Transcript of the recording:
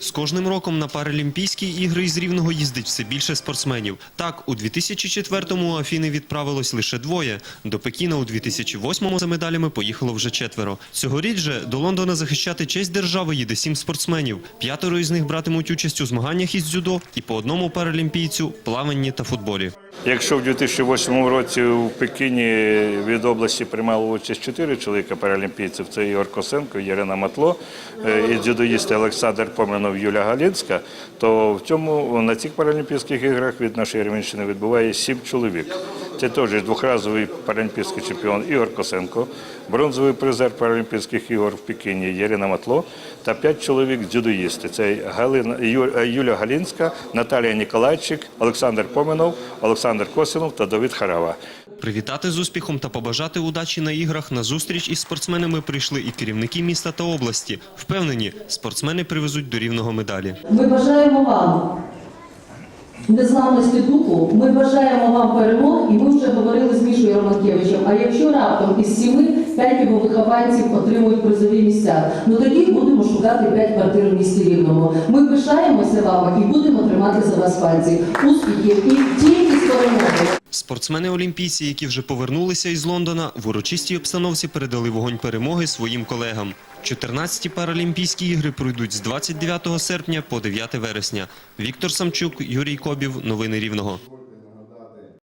З кожним роком на Паралімпійські ігри із Рівного їздить все більше спортсменів. Так, у 2004-му у Афіни відправилось лише двоє. До Пекіна у 2008-му за медалями поїхало вже четверо. Цьогоріч же до Лондона захищати честь держави їде сім спортсменів. П'ятеро із них братимуть участь у змаганнях із дзюдо і по одному паралімпійцю – плаванні та футболі. Якщо в 2008 році у Пекіні від області приймало участь чотири чоловіка паралімпійців, це Ігор Косенко, Ірина Матло е, і дзюдоїсти Олександр Поминов, Юля Галінська, то в цьому на цих паралімпійських іграх від нашої Рівненщини відбуває сім чоловік. Це теж двохразовий паралімпійський чемпіон Ігор Косенко, бронзовий призер Паралімпійських ігор в Пекіні Єрина Матло та п'ять чоловік дзюдоїсти. Це Галина, Ю- Юля Галінська, Наталія Ніколайчик, Олександр Поменов, Олександр Косинов та Давид Харава. Привітати з успіхом та побажати удачі на іграх на зустріч із спортсменами прийшли і керівники міста та області. Впевнені, спортсмени привезуть до Рівного медалі. Ми бажаємо вам незламності духу, ми бажаємо вам перемог, і ми вже говорили з Мішою Романкевичем. А якщо раптом із сіми п'ять його вихованців отримують призові місця, ну тоді будемо шукати п'ять квартир в місті Рівному. Ми пишаємося вами і будемо тримати за вас пальці. Успіхів і тільки з перемогою. Спортсмени-олімпійці, які вже повернулися із Лондона, в урочистій обстановці передали вогонь перемоги своїм колегам. 14-ті паралімпійські ігри пройдуть з 29 серпня по 9 вересня. Віктор Самчук, Юрій Кобів. Новини Рівного.